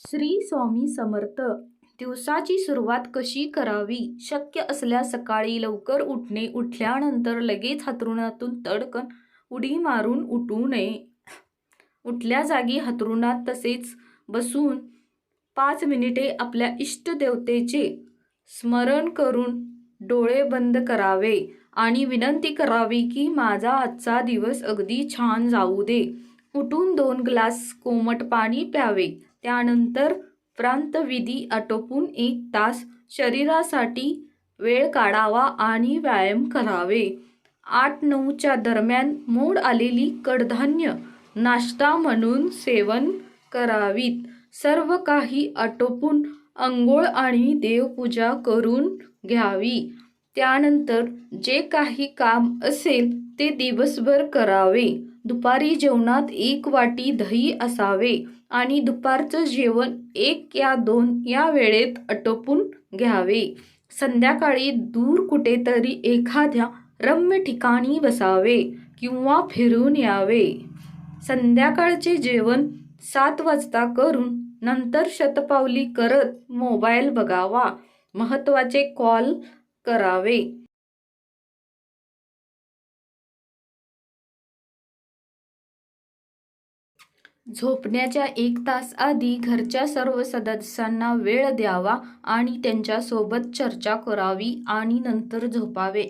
श्री स्वामी समर्थ दिवसाची सुरुवात कशी करावी? शक्य असल्यास सकाळी लवकर उठणे उठल्यानंतर लगेच हातरुणातून तडकन उडी मारून उठू नये. उठल्या जागी हातरुणात तसेच बसून पाच मिनिटे आपल्या इष्टदेवतेचे स्मरण करून डोळे बंद करावे आणि विनंती करावी की माझा आजचा दिवस अगदी छान जाऊ दे. उठून दोन ग्लास कोमट पाणी प्यावे. त्यानंतर प्रांतविधी आटोपून एक तास शरीरासाठी वेळ काढावा आणि व्यायाम करावे. आठ नऊच्या दरम्यान मोड आलेली कडधान्य नाश्ता म्हणून सेवन करावीत. सर्व काही आटोपून अंघोळ आणि देवपूजा करून घ्यावी. त्यानंतर जे काही काम असेल ते दिवसभर करावे. दुपारी जेवणात एक वाटी दही असावे आणि दुपारचं जेवण एक या दोन या वेळेत आटोपून घ्यावे. संध्याकाळी दूर कुठेतरी एखाद्या रम्य ठिकाणी बसावे किंवा फिरून यावे. संध्याकाळचे जेवण सात वाजता करून नंतर शतपावली करत मोबाईल बघावा. महत्त्वाचे कॉल करावे. झोपण्याच्या एक तास आधी घरच्या सर्व सदस्यांना वेळ द्यावा आणि त्यांच्यासोबत चर्चा करावी आणि नंतर झोपावे.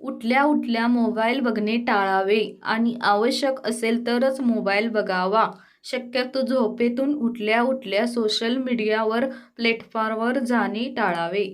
उठल्या उठल्या मोबाईल बघणे टाळावे आणि आवश्यक असेल तरच मोबाईल बघावा. शक्यतो झोपेतून उठल्या उठल्या सोशल मीडियावर प्लॅटफॉर्मवर जाणे टाळावे.